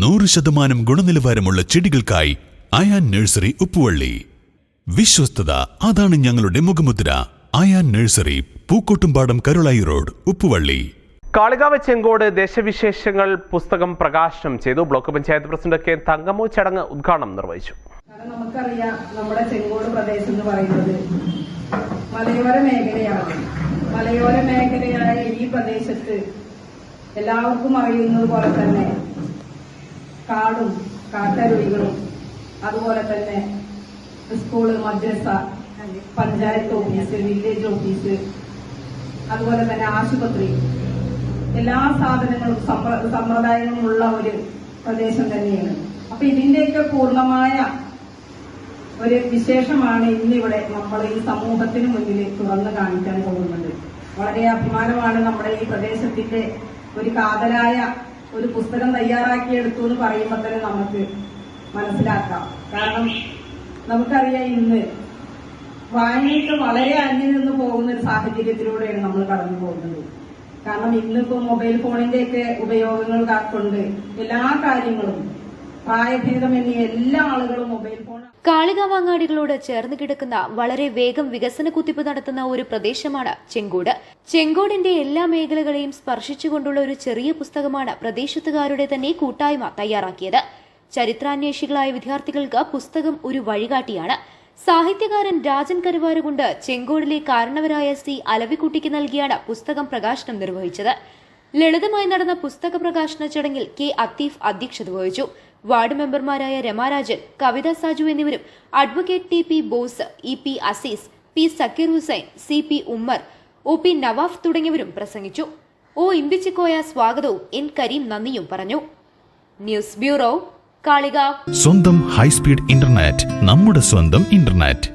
നൂറ് ശതമാനം ഗുണനിലവാരമുള്ള ചെടികൾക്കായി അയാൻ നഴ്സറി ഉപ്പുവള്ളി. വിശ്വസ്തത അതാണ് ഞങ്ങളുടെ മുഖമുദ്ര. Ayan nursery Pookkottumpadam Karulai road Uppuvalli. Kalikavu Chengode ദേശവിശേഷങ്ങൾ പുസ്തകം പ്രകാശനം ചെയ്തു. Block panchayat president K. Thankammu ചടങ്ങ് ഉദ്ഘാടനം നിർവഹിച്ചു. കാരണം നമുക്കറിയാം നമ്മുടെ ചെങ്കോട് പ്രദേശം എന്ന് പറയുന്നത് മലയോര മേഖലയാണ്. മലയോര മേഖലയായ ഈ പ്രദേശത്ത് എല്ലാവർക്കും അറിയുന്നത് പോലെ തന്നെ കാടും കാട്ടരുവികളും അതുപോലെ തന്നെ സ്കൂൾ മദ്രസ പഞ്ചായത്ത് ഓഫീസ് വില്ലേജ് ഓഫീസ് അതുപോലെ തന്നെ ആശുപത്രി. എല്ലാ സാധനങ്ങളും സമ്പ്ര- സമ്പ്രദായങ്ങളും ഉള്ള ഒരു പ്രദേശം തന്നെയാണ്. അപ്പൊ ഇതിന്റെയൊക്കെ പൂർണമായ ഒരു വിശേഷമാണ് ഇന്നിവിടെ നമ്മൾ ഈ സമൂഹത്തിന് മുന്നിൽ തുറന്നു കാണിക്കാൻ പോകുന്നത്. വളരെ അഭിമാനമാണ് നമ്മുടെ ഈ പ്രദേശത്തിന്റെ ഒരു കാതലായ ഒരു പുസ്തകം തയ്യാറാക്കി തയ്യാറാക്കിയെടുത്തു എന്ന് പറയുമ്പോൾ തന്നെ നമുക്ക് മനസ്സിലാക്കാം. കാരണം നമുക്കറിയാം ഇന്ന് വായനയ്ക്ക് വളരെ അന്യം നിന്ന് പോകുന്ന ഒരു സാഹചര്യത്തിലൂടെയാണ് നമ്മൾ കടന്നു പോകുന്നത്. കാരണം ഇന്നിപ്പോ മൊബൈൽ ഫോണിന്റെയൊക്കെ ഉപയോഗങ്ങൾ കൊണ്ട് എല്ലാ കാര്യങ്ങളും പ്രായഭേദമന്യേ എല്ലാ ആളുകളും മൊബൈൽ ഫോൺ കാളികാവാങ്ങാടികളോട് ചേർന്ന് കിടക്കുന്ന വളരെ വേഗം വികസന കുത്തിപ്പ് നടത്തുന്ന ഒരു പ്രദേശമാണ് ചെങ്കോട്. ചെങ്കോടിന്റെ എല്ലാ മേഖലകളെയും സ്പർശിച്ചുകൊണ്ടുള്ള ഒരു ചെറിയ പുസ്തകമാണ് പ്രദേശത്തുകാരുടെ തന്നെ കൂട്ടായ്മ തയ്യാറാക്കിയത്. ചരിത്രാന്വേഷികളായ വിദ്യാർത്ഥികൾക്ക് പുസ്തകം ഒരു വഴികാട്ടിയാണ്. സാഹിത്യകാരൻ രാജൻ കരുവാരുകൊണ്ട് ചെങ്കോടിലെ കാരണവരായ സി അലവിക്കുട്ടിക്ക് നൽകിയാണ് പുസ്തകം പ്രകാശനം നിർവഹിച്ചത്. ലളിതമായി നടന്ന പുസ്തക പ്രകാശന ചടങ്ങിൽ കെ അത്തീഫ് അധ്യക്ഷത വഹിച്ചു. വാർഡ് മെമ്പർമാരായ രമാരാജൻ കവിത സാജു എന്നിവരും advocate T P Bose E P Aziz P Sakkir Hussain C P Ummer O P Nawaf തുടങ്ങിയവരും പ്രസംഗിച്ചു. ഒ ഇമ്പിച്ചിക്കോയ സ്വാഗതവും എൻ കരീം നന്ദിയും പറഞ്ഞു. ന്യൂസ് ബ്യൂറോ കാളിക സ്വന്തം ഹൈസ്പീഡ് ഇന്റർനെറ്റ് നമ്മുടെ സ്വന്തം ഇന്റർനെറ്റ്.